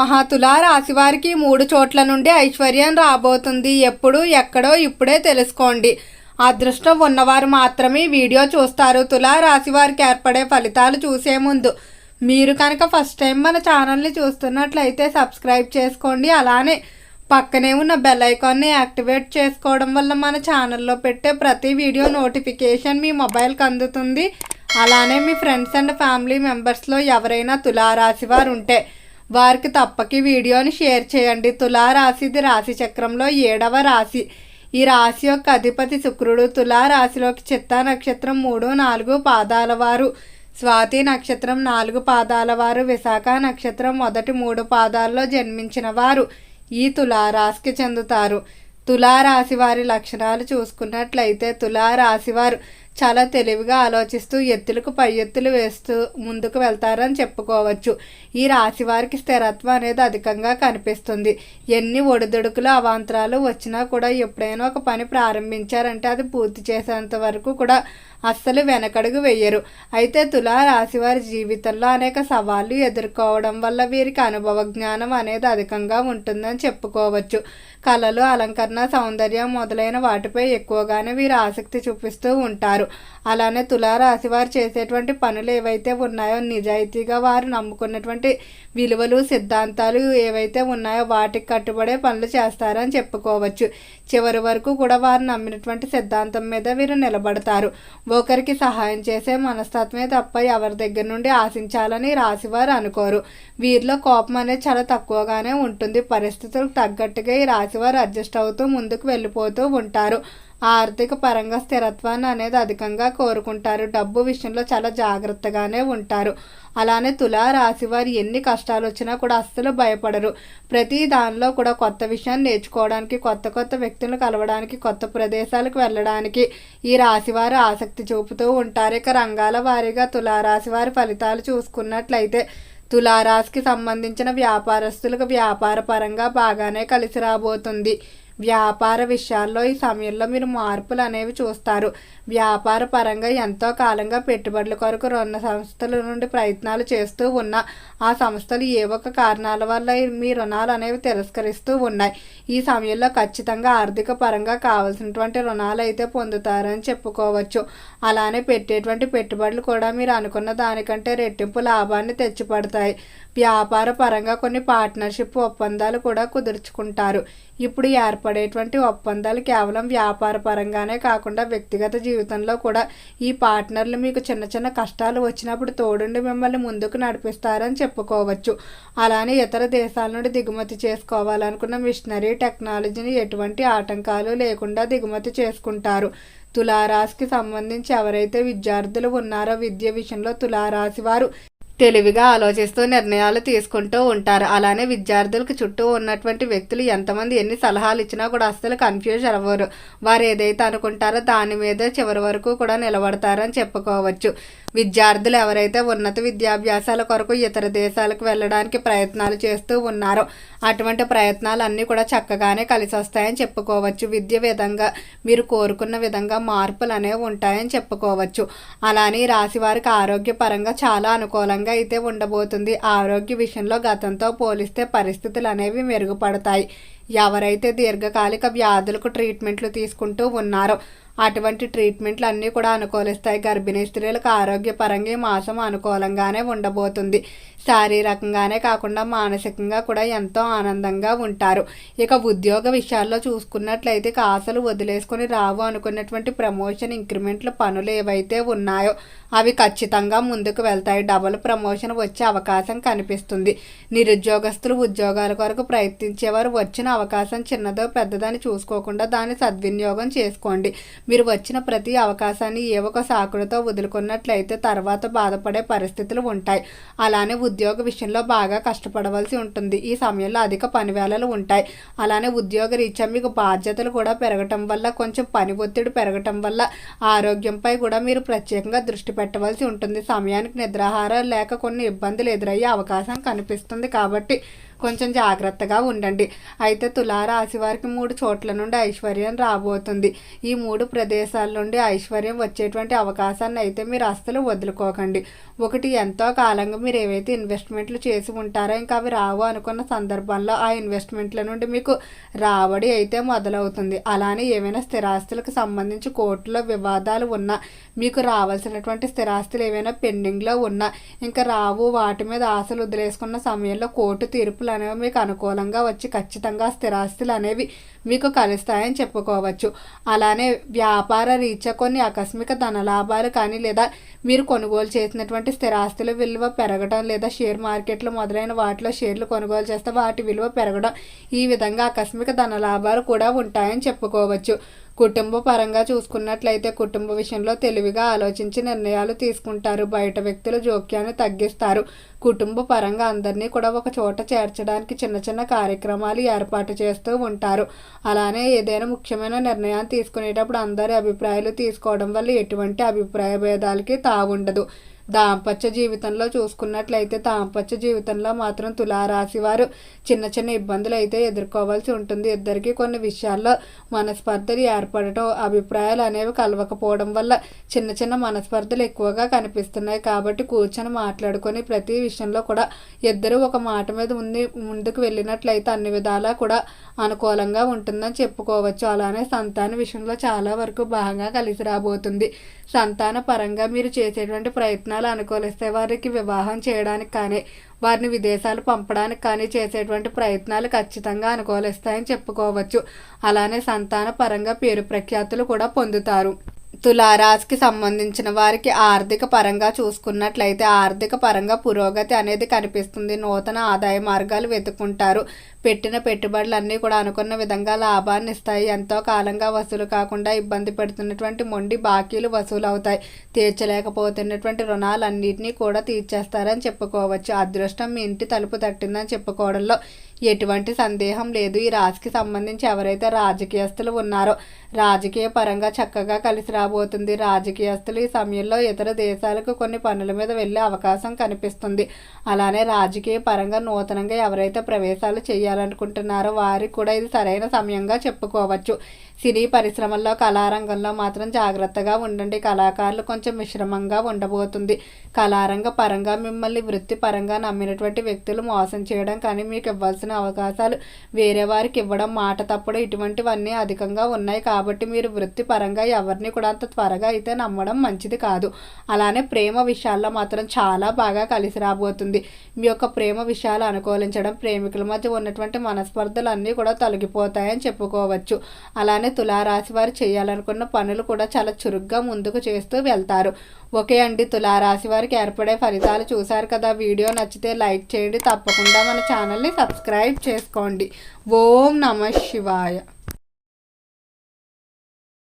మహాతులా రాశివారికి మూడు చోట్ల నుండి ఐశ్వర్యం రాబోతుంది. ఎప్పుడు ఎక్కడో ఇప్పుడే తెలుసుకోండి. అదృష్టం ఉన్నవారు మాత్రమే వీడియో చూస్తారు. తులా రాశి వారికి ఏర్పడే ఫలితాలు చూసే ముందు మీరు కనుక ఫస్ట్ టైం మన ఛానల్ని చూస్తున్నట్లయితే సబ్స్క్రైబ్ చేసుకోండి. అలానే పక్కనే ఉన్న బెల్ ఐకాన్ని యాక్టివేట్ చేసుకోవడం వల్ల మన ఛానల్లో పెట్టే ప్రతి వీడియో నోటిఫికేషన్ మీ మొబైల్కి అందుతుంది. అలానే మీ ఫ్రెండ్స్ అండ్ ఫ్యామిలీ మెంబర్స్లో ఎవరైనా తులారాశి వారు ఉంటే వారికి తప్పకి వీడియోని షేర్ చేయండి. తులారాశిది రాశి చక్రంలో ఏడవ రాశి. ఈ రాశి యొక్క అధిపతి శుక్రుడు. తులారాశిలోకి చిత్తా నక్షత్రం మూడు నాలుగు పాదాల వారు. స్వాతి నక్షత్రం నాలుగు పాదాల వారు. విశాఖ నక్షత్రం మొదటి మూడు పాదాల్లో జన్మించిన వారు ఈ తులారాశికి చెందుతారు. తులారాశి వారి లక్షణాలు చూసుకున్నట్లయితే తులారాశి వారు చాలా తెలివిగా ఆలోచిస్తూ ఎత్తులకు పై ఎత్తులు వేస్తూ ముందుకు వెళ్తారని చెప్పుకోవచ్చు. ఈ రాశి వారికి స్థిరత్వం అనేది అధికంగా కనిపిస్తుంది. ఎన్ని ఒడిదుడుకులు అవాంతరాలు వచ్చినా కూడా ఎప్పుడైనా ఒక పని ప్రారంభించారంటే అది పూర్తి చేసేంత వరకు కూడా అస్సలు వెనకడుగు వెయ్యరు అయితే తులా రాశి వారి జీవితంలో అనేక సవాళ్ళు ఎదుర్కోవడం వల్ల వీరికి అనుభవ జ్ఞానం అనేది అధికంగా ఉంటుందని చెప్పుకోవచ్చు. కళలు అలంకరణ సౌందర్యం మొదలైన వాటిపై ఎక్కువగానే వీరు ఆసక్తి చూపిస్తూ ఉంటారు. అలానే తులారాశి వారు చేసేటువంటి పనులు ఏవైతే ఉన్నాయో నిజాయితీగా వారు నమ్ముకున్నటువంటి విలువలు సిద్ధాంతాలు ఏవైతే ఉన్నాయో వాటికి కట్టుబడే పనులు చేస్తారని చెప్పుకోవచ్చు. చివరి వరకు కూడా వారు నమ్మినటువంటి సిద్ధాంతం మీద వీరు నిలబడతారు. ఒకరికి సహాయం చేసే మనస్తత్వమే తప్ప ఎవరి దగ్గర నుండి ఆశించాలని రాశివారు అనుకోరు. వీరిలో కోపం అనేది చాలా తక్కువగానే ఉంటుంది. పరిస్థితులకు తగ్గట్టుగా ఈ రాశివారు అడ్జస్ట్ అవుతూ ముందుకు వెళ్ళిపోతూ ఉంటారు. ఆర్థిక పరంగా స్థిరత్వాన్ని అనేది అధికంగా కోరుకుంటారు. డబ్బు విషయంలో చాలా జాగ్రత్తగానే ఉంటారు. అలానే తులా రాశి వారు ఎన్ని కష్టాలు వచ్చినా కూడా అస్సలు భయపడరు. ప్రతి దానిలో కూడా కొత్త విషయాన్ని నేర్చుకోవడానికి కొత్త కొత్త వ్యక్తులను కలవడానికి కొత్త ప్రదేశాలకు వెళ్ళడానికి ఈ రాశి వారు ఆసక్తి చూపుతూ ఉంటారు. ఇక రంగాల వారీగా తులారాశి వారి ఫలితాలు చూసుకున్నట్లయితే తులారాశికి సంబంధించిన వ్యాపారస్తులకు వ్యాపార పరంగా బాగానే కలిసి రాబోతుంది. వ్యాపార విషయాల్లో ఈ సమయంలో మీరు మార్పులు అనేవి చూస్తారు. వ్యాపార పరంగా ఎంతో కాలంగా పెట్టుబడుల కొరకు రుణ సంస్థల నుండి ప్రయత్నాలు చేస్తూ ఉన్న ఆ సంస్థలు ఏ ఒక్క కారణాల వల్ల మీ రుణాలు అనేవి తిరస్కరిస్తూ ఉన్నాయి. ఈ సమయంలో ఖచ్చితంగా ఆర్థిక పరంగా కావాల్సినటువంటి రుణాలు అయితే పొందుతారని చెప్పుకోవచ్చు. అలానే పెట్టేటువంటి పెట్టుబడులు కూడా మీరు అనుకున్న దానికంటే రెట్టింపు లాభాన్ని తెచ్చిపడతాయి. వ్యాపార పరంగా కొన్ని పార్ట్నర్షిప్ ఒప్పందాలు కూడా కుదుర్చుకుంటారు. ఇప్పుడు ఏర్పడేటువంటి ఒప్పందాలు కేవలం వ్యాపార పరంగానే కాకుండా వ్యక్తిగత జీవితంలో కూడా ఈ పార్ట్నర్లు మీకు చిన్న చిన్న కష్టాలు వచ్చినప్పుడు తోడుండి మిమ్మల్ని ముందుకు నడిపిస్తారని చెప్పుకోవచ్చు. అలానే ఇతర దేశాల నుండి దిగుమతి చేసుకోవాలనుకున్న మిషనరీ టెక్నాలజీని ఎటువంటి ఆటంకాలు లేకుండా దిగుమతి చేసుకుంటారు. తులారాశికి సంబంధించి ఎవరైతే విద్యార్థులు ఉన్నారో విద్య విషయంలో తులారాశి వారు తెలివిగా ఆలోచిస్తూ నిర్ణయాలు తీసుకుంటూ ఉంటారు. అలానే విద్యార్థులకు చుట్టూ ఉన్నటువంటి వ్యక్తులు ఎంతమంది ఎన్ని సలహాలు ఇచ్చినా కూడా అస్సలు కన్ఫ్యూజ్ అవ్వరు. వారు ఏదైతే అనుకుంటారో దాని మీద చివరి వరకు కూడా నిలబడతారని చెప్పుకోవచ్చు. విద్యార్థులు ఎవరైతే ఉన్నత విద్యాభ్యాసాల కొరకు ఇతర దేశాలకు వెళ్ళడానికి ప్రయత్నాలు చేస్తూ ఉన్నారో అటువంటి ప్రయత్నాలు అన్నీ కూడా చక్కగానే కలిసి వస్తాయని చెప్పుకోవచ్చు. విద్య విధంగా మీరు కోరుకున్న విధంగా మార్పులు అనేవి ఉంటాయని చెప్పుకోవచ్చు. అలానే రాశి వారికి ఆరోగ్యపరంగా చాలా అనుకూలంగా అయితే ఉండబోతుంది. ఆరోగ్య విషయంలో గతంతో పోలిస్తే పరిస్థితులు అనేవి మెరుగుపడతాయి. ఎవరైతే దీర్ఘకాలిక వ్యాధులకు ట్రీట్మెంట్లు తీసుకుంటూ ఉన్నారో అటువంటి ట్రీట్మెంట్లు అన్నీ కూడా అనుకూలిస్తాయి. గర్భిణీ స్త్రీలకు ఆరోగ్యపరంగా ఈ మాసం అనుకూలంగానే ఉండబోతుంది. శారీరకంగానే కాకుండా మానసికంగా కూడా ఎంతో ఆనందంగా ఉంటారు. ఇక ఉద్యోగ విషయాల్లో చూసుకున్నట్లయితే ఆశలు వదిలేసుకుని రావు అనుకున్నటువంటి ప్రమోషన్ ఇంక్రిమెంట్లు పనులు ఏవైతే ఉన్నాయో అవి ఖచ్చితంగా ముందుకు వెళ్తాయి. డబుల్ ప్రమోషన్ వచ్చే అవకాశం కనిపిస్తుంది. నిరుద్యోగస్తులు ఉద్యోగాల కొరకు ప్రయత్నించేవారు వచ్చిన అవకాశం చిన్నదో పెద్దదని చూసుకోకుండా దాన్ని సద్వినియోగం చేసుకోండి. మీరు వచ్చిన ప్రతి అవకాశాన్ని ఏ ఒక సాకులతో వదులుకున్నట్లయితే తర్వాత బాధపడే పరిస్థితులు ఉంటాయి. అలానే ఉద్యోగ విషయంలో బాగా కష్టపడవలసి ఉంటుంది. ఈ సమయంలో అధిక పనివేళలు ఉంటాయి. అలానే ఉద్యోగ రీత్యా మీకు బాధ్యతలు కూడా పెరగటం వల్ల కొంచెం పని ఒత్తిడి పెరగటం వల్ల ఆరోగ్యంపై కూడా మీరు ప్రత్యేకంగా దృష్టి పెట్టవలసి ఉంటుంది. సమయానికి నిద్రాహారం లేక కొన్ని ఇబ్బందులు ఎదురయ్యే అవకాశం కనిపిస్తుంది కాబట్టి కొంచెం జాగ్రత్తగా ఉండండి. అయితే తులారాశి వారికి మూడు చోట్ల నుండి ఐశ్వర్యం రాబోతుంది. ఈ మూడు ప్రదేశాల నుండి ఐశ్వర్యం వచ్చేటువంటి అవకాశాన్ని అయితే మీరు అస్సలు వదులుకోకండి. ఒకటి ఎంతో కాలంగా మీరు ఏవైతే ఇన్వెస్ట్మెంట్లు చేసి ఉంటారో ఇంకా అవి రావు అనుకున్న సందర్భంలో ఆ ఇన్వెస్ట్మెంట్ల నుండి మీకు రాబడి అయితే మొదలవుతుంది. అలానే ఏమైనా స్థిరాస్తులకు సంబంధించి కోర్టులో వివాదాలు ఉన్నా మీకు రావాల్సినటువంటి స్థిరాస్తులు ఏవైనా పెండింగ్లో ఉన్నా ఇంకా రావు వాటి మీద ఆశలు వదిలేసుకున్న సమయంలో కోర్టు తీర్పులు అనేవి మీకు అనుకూలంగా వచ్చి ఖచ్చితంగా స్థిరాస్తులు అనేవి మీకు కలుస్తాయని చెప్పుకోవచ్చు. అలానే వ్యాపార రీత్యా కొన్ని ఆకస్మిక ధనలాభాలు కానీ లేదా మీరు కొనుగోలు చేసినటువంటి స్థిరాస్తుల విలువ పెరగడం లేదా షేర్ మార్కెట్లు మొదలైన వాటిలో షేర్లు కొనుగోలు చేస్తే వాటి విలువ పెరగడం ఈ విధంగా ఆకస్మిక ధనలాభాలు కూడా ఉంటాయని చెప్పుకోవచ్చు. కుటుంబ పరంగా చూసుకున్నట్లయితే కుటుంబ విషయంలో తెలివిగా ఆలోచించి నిర్ణయాలు తీసుకుంటారు. బయట వ్యక్తుల జోక్యాన్ని తగ్గిస్తారు. కుటుంబ పరంగా అందరినీ కూడా ఒక చోట చేర్చడానికి చిన్న చిన్న కార్యక్రమాలు ఏర్పాటు చేస్తూ ఉంటారు. అలానే ఏదైనా ముఖ్యమైన నిర్ణయాన్ని తీసుకునేటప్పుడు అందరి అభిప్రాయాలు తీసుకోవడం వల్ల ఎటువంటి అభిప్రాయ భేదాలకి తావుండదు. దాంపత్య జీవితంలో చూసుకున్నట్లయితే దాంపత్య జీవితంలో మాత్రం తులారాశి వారు చిన్న చిన్న ఇబ్బందులు అయితే ఎదుర్కోవాల్సి ఉంటుంది. ఇద్దరికి కొన్ని విషయాల్లో మనస్పర్ధలు ఏర్పడటం అభిప్రాయాలు అనేవి కలవకపోవడం వల్ల చిన్న చిన్న మనస్పర్ధలు ఎక్కువగా కనిపిస్తున్నాయి. కాబట్టి కూర్చొని మాట్లాడుకొని ప్రతి విషయంలో కూడా ఇద్దరు ఒక మాట మీద ఉంది ముందుకు వెళ్ళినట్లయితే అన్ని విధాలా కూడా అనుకూలంగా ఉంటుందని చెప్పుకోవచ్చు. అలానే సంతాన విషయంలో చాలా వరకు బాగా కలిసి రాబోతుంది. సంతాన పరంగా మీరు చేసేటువంటి ప్రయత్నాలు అనుకూలిస్తే వారికి వివాహం చేయడానికి కానీ వారిని విదేశాలు పంపడానికి కానీ చేసేటువంటి ప్రయత్నాలు ఖచ్చితంగా అనుకూలిస్తాయని చెప్పుకోవచ్చు. అలానే సంతాన పరంగా పేరు ప్రఖ్యాతులు కూడా పొందుతారు. తులారాశికి సంబంధించిన వారికి ఆర్థిక పరంగా చూసుకున్నట్లయితే ఆర్థిక పరంగా పురోగతి అనేది కనిపిస్తుంది. నూతన ఆదాయ మార్గాలు వెతుక్కుంటారు. పెట్టిన పెట్టుబడులన్నీ కూడా అనుకున్న విధంగా లాభాన్ని ఇస్తాయి. ఎంతో కాలంగా వసూలు కాకుండా ఇబ్బంది పెడుతున్నటువంటి మొండి బాకీలు వసూలు అవుతాయి తీర్చలేకపోతున్నటువంటి రుణాలన్నింటినీ కూడా తీర్చేస్తారని చెప్పుకోవచ్చు. అదృష్టం మీ ఇంటి తలుపు తట్టిందని చెప్పుకోవడంలో ఎటువంటి సందేహం లేదు. ఈ రాశికి సంబంధించి ఎవరైతే రాజకీయస్తులు ఉన్నారో రాజకీయ పరంగా చక్కగా కలిసి రాబోతుంది. రాజకీయస్తులు ఈ సమయంలో ఇతర దేశాలకు కొన్ని పనుల మీద వెళ్ళే అవకాశం కనిపిస్తుంది. అలానే రాజకీయ పరంగా నూతనంగా ఎవరైతే ప్రవేశాలు చేయాలనుకుంటున్నారో వారికి కూడా ఇది సరైన సమయంగా చెప్పుకోవచ్చు. సినీ పరిశ్రమల్లో కళారంగంలో మాత్రం జాగ్రత్తగా ఉండండి. కళాకారులు కొంచెం మిశ్రమంగా ఉండబోతుంది. కళారంగ పరంగా మిమ్మల్ని వృత్తి పరంగా నమ్మినటువంటి వ్యక్తులు మోసం చేయడం కానీ మీకు ఇవ్వాల్సిన అవకాశాలు వేరే వారికి ఇవ్వడం మాట తప్పుడు ఇటువంటివన్నీ అధికంగా ఉన్నాయి కాబట్టి మీరు వృత్తిపరంగా ఎవరిని కూడా అంత త్వరగా అయితే నమ్మడం మంచిది కాదు. అలానే ప్రేమ విషయాల్లో మాత్రం చాలా బాగా కలిసి రాబోతుంది. మీ యొక్క ప్రేమ విషయాలు అనుకూలించడం ప్రేమికుల మధ్య ఉన్నటువంటి మనస్పర్ధలు అన్నీ కూడా తొలగిపోతాయని చెప్పుకోవచ్చు. అలానే తులారాశి వారు చేయాలనుకున్న పనులు కూడా చాలా చురుగ్గా ముందుకు చేస్తూ వెళ్తారు. ఓకే అండి తులారాశి వారికి ఏర్పడే ఫలితాలు చూశారు కదా. వీడియో నచ్చితే లైక్ చేయండి. తప్పకుండా మన ఛానల్ని సబ్స్క్రైబ్ చేసుకోండి. ఓం నమ శివాయ.